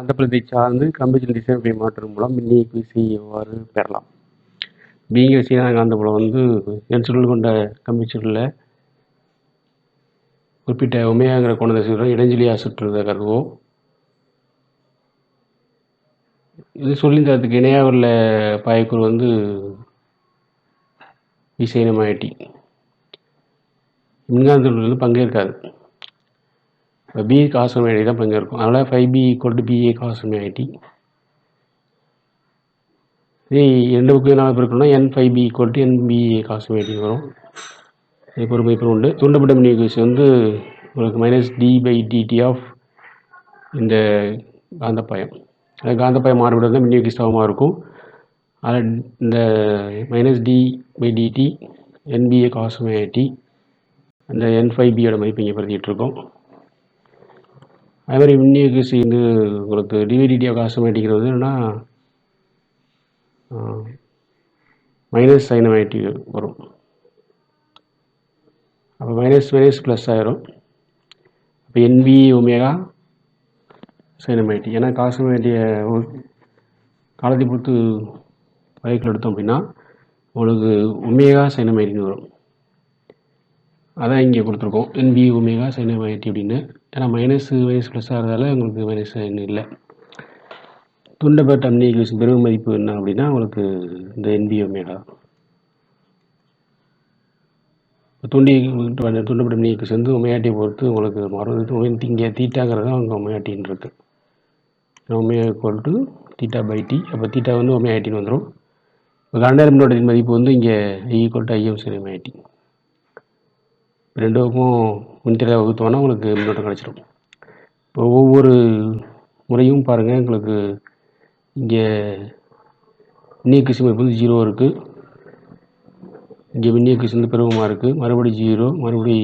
காந்தப்புலத்தை சார்ந்து கம்பிச்சல் திசைவேக மாற்றம் மூலம் மின்னியக்கு விசை எவ்வாறு பெறலாம். பிங்கிற விசையான காந்தப்புலம் வந்து என் சுருள் கொண்ட கம்பிச்சுருளில் குறிப்பிட்ட உமையாங்கிற கோண திசையுடன் இடைஞ்சலியாக சுற்றுறத கருதுவோம். இது சுருளின் தளத்துக்கு இணையாக உள்ள பாயக்குள் வந்து விசைனமாயிட்டி மின்காந்தத்தில் வந்து பங்கேற்காது. இப்போ பி ஐடி தான் இப்போ இருக்கும் அதனால் phi B equal to B A ID இதே ரெண்டு புக்கு நாலு இருக்கணும்னா N phi B equal to N B A cos theta வரும். இது பொறுப்பு இப்போ உண்டு. தூண்டப்பட்ட மின்னியக்கு வந்து உங்களுக்கு minus d by d t of இந்த காந்தப்பாயம். அந்த காந்தப்பாயம் மாறுபடுறது தான் சமமாக இருக்கும். அதில் இந்த minus d by d t N B A cos theta அந்த என் ஃபைவ் பியோட மதிப்பு இங்கே படுத்திகிட்டு இருக்கோம். அதுமாதிரி மாதிரி வந்து உங்களுக்கு டிவிடிடி காசமேட்டிக்கிறது என்னென்னா மைனஸ் சைனமேட்டி வரும். அப்போ மைனஸ் மைனஸ் ப்ளஸ் ஆயிரும். அப்போ என்பி ஒமேகா சைனமேட்டி ஏன்னா காசமேட்டிய காலத்தை பொறுத்து வகைகள் எடுத்தோம் அப்படின்னா உங்களுக்கு ஒமேகா சைனமேட்டின்னு வரும். அதான் இங்கே கொடுத்துருக்கோம். என்பி ஒமேகா சைனமேட்டி அப்படின்னு. ஏன்னா மைனஸ் மைனஸ் ப்ளஸ் ஆகிறதால உங்களுக்கு மைனஸ் சைன் இல்லை. துண்டப்பட்ட அம்னியக்கு பெரும் மதிப்பு என்ன அப்படின்னா உங்களுக்கு இந்த என்பி ஒமேகா துண்டி துண்டப்பட்ட நீக்கு சேர்ந்து உமையாட்டியை பொறுத்து உங்களுக்கு மறந்து இங்கே தீட்டாங்கிறது தான் அவங்க உமையாட்டின்னு இருக்குது omega equal to theta by t அப்போ தீட்டா வந்து ஒமையாட்டின்னு வந்துடும் இப்போ கண்டர் மின்னோட்டத்தின் மதிப்பு வந்து இங்கே ஈக்குவல் டு ஐஎம் சரி ரெண்டுக்கும் ரெண்டு பக்கம் வகுத்தோன்னா உங்களுக்கு முன்னோட்டம் கிடச்சிடும் இப்போ ஒவ்வொரு முறையும் பாருங்கள் உங்களுக்கு இங்கே நீக்கு மதிப்பு வந்து ஜீரோ இருக்குது இங்கே விண்ணியக்கு சிந்து பெருவமாக இருக்குது மறுபடி ஜீரோ மறுபடி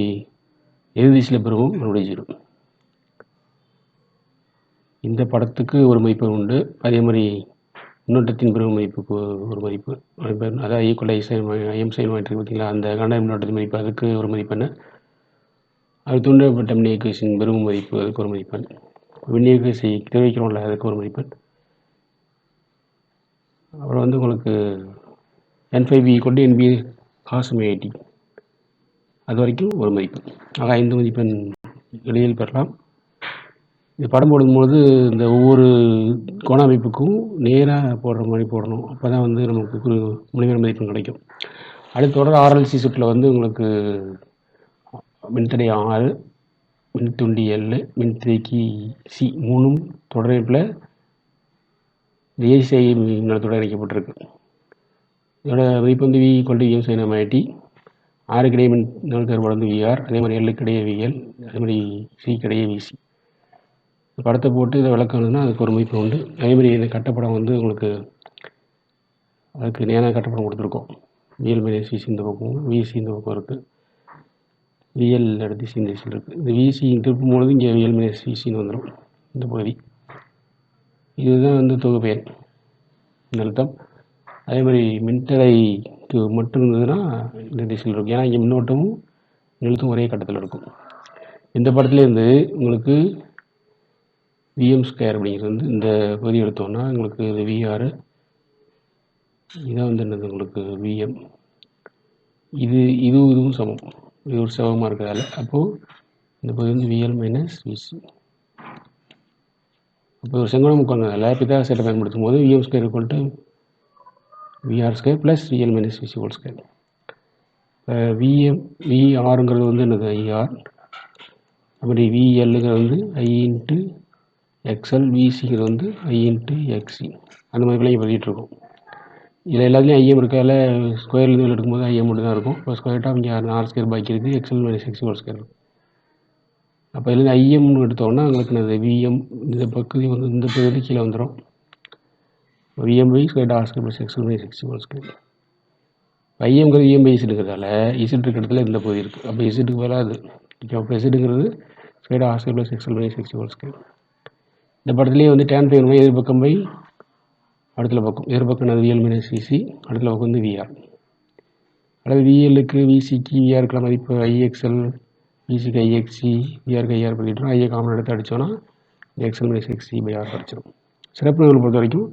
எது பெருவம் மறுபடி மறுபடியும் ஜீரோ. இந்த படத்துக்கு ஒரு மதிப்பு உண்டு. அதே மாதிரி மின்னோட்டத்தின் பெருவு மதிப்புக்கு ஒரு மதிப்பு அதாவது ஈக்குவல் சைன் ஐஎம் சைன் வாங்கிட்டு பார்த்தீங்களா அந்த கண்ட மின்னோட்டத்தின் மதிப்பு அதுக்கு ஒரு மதிப்பெண்ணு அது தூண்டப்பட்ட விநியோகசின் பெரும் மதிப்பு அதுக்கு ஒரு மதிப்பெண் விநியோகசி தெரிவிக்கிறோம்ல அதுக்கு ஒரு மதிப்பெண் அப்புறம் வந்து உங்களுக்கு என் ஃபைவ் பி கொண்டு என்பி காசுமே ஐடி அது வரைக்கும் ஒரு மதிப்பு. ஆக ஐந்து மதிப்பெண் எளிதில் பெறலாம். இது படம் போடும்போது இந்த ஒவ்வொரு கோண அமைப்புக்கும் நேராக போடுற மாதிரி போடணும். அப்போ தான் வந்து நமக்கு குரு முழுமையான மதிப்பெண் கிடைக்கும். அடுத்து தொடர் ஆர்எல்சி சுற்றில் வந்து உங்களுக்கு மின்தடை ஆறு மின்துண்டி எல்லு மின்தேக்கி சி மூணும் தொடரிப்பில் ஏசிஐ மின்னோட்டத்தோடு இணைக்கப்பட்டிருக்கு. இதோட மதிப்பு வந்து வி கொண்டு விஎம் சைனம் ஐடி ஆறு கிடையே மின் நிலக்கருவாடு வந்து விஆர் அதே மாதிரி எல்லு கிடையே விஎல் அதே மாதிரி சி கிடையே விசி படத்தை போட்டு இதை விளக்கணுன்னா அதுக்கு ஒரு மதிப்பு உண்டு. அதே மாதிரி இந்த கட்டப்படம் வந்து உங்களுக்கு அதுக்கு நேராக கட்டப்படம் கொடுத்துருக்கோம். விஎல் மைனஸ் விசி இந்த பக்கம் விசி இந்த பக்கம் இருக்குது விஎல் அடுத்து சி இருக்குது இந்த விசி திருப்பும் பொழுது இங்கே விஎல் மைனஸ் விசின்னு வந்துடும் இந்த பகுதி. இதுதான் வந்து தொகுப்பெயர் நிறுத்தம். அதே மாதிரி மின்தடைக்கு மட்டும் இருந்ததுன்னா இந்த திசையில் இருக்கும். ஏன்னா இங்கே மின்னோட்டமும் நிலத்தும் ஒரே கட்டத்தில் இருக்கும். இந்த படத்துலேருந்து உங்களுக்கு விஎம் ஸ்கொயர் அப்படிங்கிறது வந்து இந்த பகுதி எடுத்தோம்னா உங்களுக்கு இது விஆர் இதான் வந்து என்னது உங்களுக்கு விஎம் இது இதுவும் இதுவும் சமம். இது ஒரு சமமாக இருக்கிறதால. அப்போது இந்த பகுதி வந்து விஎல் மைனஸ் விசி அப்போ ஒரு செங்கோண முக்கோணம் பிதா செட்டை பயன்படுத்தும் போது V M square equal to V R square plus V L minus V C whole square இப்போ விஎம் விஆருங்கிறது வந்து என்னது? ஐஆர் அப்படி விஎல்லுங்கிறது வந்து ஐ இன்ட்டு எக்ஸ்எல் விசிங்கிறது வந்து ஐ இன்ட்டு எக்ஸி அந்த மாதிரி பிள்ளைங்க பதிட்டு இருக்கோம். இதில் எல்லாத்துலேயும் ஐஎம் இருக்கால ஸ்கொயர்லேருந்து எடுக்கும்போது ஐஎம் மட்டும் தான் இருக்கும். இப்போ ஸ்கொயர் டாப் இங்கே ஆர் ஸ்கொயர் பாக்கி இருக்குது X L minus X C ஒரு ஸ்கொயர் அப்போ இதுலேருந்து ஐஎம்னு எடுத்தோம்னா உங்களுக்கு என்னது? விஎம் இந்த பகுதி வந்து இந்த பகுதி கீழே வந்துடும் V M pi square R square plus X L minus X C ஒரு ஸ்கொயர் ஐஎம்ங்கிறது இஎம் பை இசட் இருக்கிறதால இசட் இருக்கிற இடத்துல இந்த பகுதி இருக்குது அப்போ இசட்டுக்கு வராது இப்போ இசட்டுங்கிறது square R square plus X L minus X C ஒரு ஸ்கொயர் இந்த படத்துலேயே வந்து டேன் ஃபைவ் பை எதிர்பக்கம் பை அடுத்த பக்கம் எதிர்பக்கம் அது விஎல் மைனஸ் விசி அடுத்த பக்கம் வந்து விஆர் அதாவது விஎல்லுக்கு விசிக்கு விஆருக்குள்ள மதிப்பு ஐஎக்ஸ்எல் விசிக்கு ஐஎக்ஸி விஆருக்கு ஐஆர் பண்ணிட்டோம் ஐஏ காமன் எடுத்து அடித்தோன்னா X L minus X C by R படிச்சிடும் சிறப்பு நிகழ்வு பொறுத்த வரைக்கும்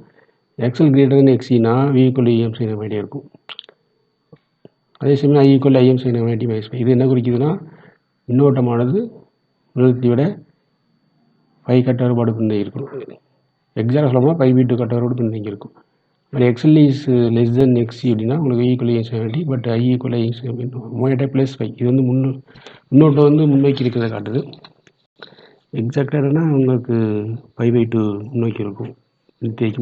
XL greater than எக்ஸினா V equal E M sine இருக்கும். அதே சமயம் ஐ ஈக்குவல் ஐஎம் சைன் இது என்ன குறிக்குதுன்னா மின்னோட்டமானது மின்னழுத்தத்தை விட பை கட்ட வேறுபாடு இருக்கணும் எக்ஸாக்டாக சொல்லணும்னா ஃபைவ் வி டூ கட்ட இருக்கும். But X L is less than X C அப்படின்னா உங்களுக்கு equally I M but I equally I M plus phi இது வந்து முன்னு முன்னோட்டம் வந்து முன்னோக்கி இருக்கிறத காட்டுது. எக்ஸாக்டாக என்னன்னா உங்களுக்கு ஃபைவ் பை டூ முன்னோக்கி இருக்கும். தேய்க்கும்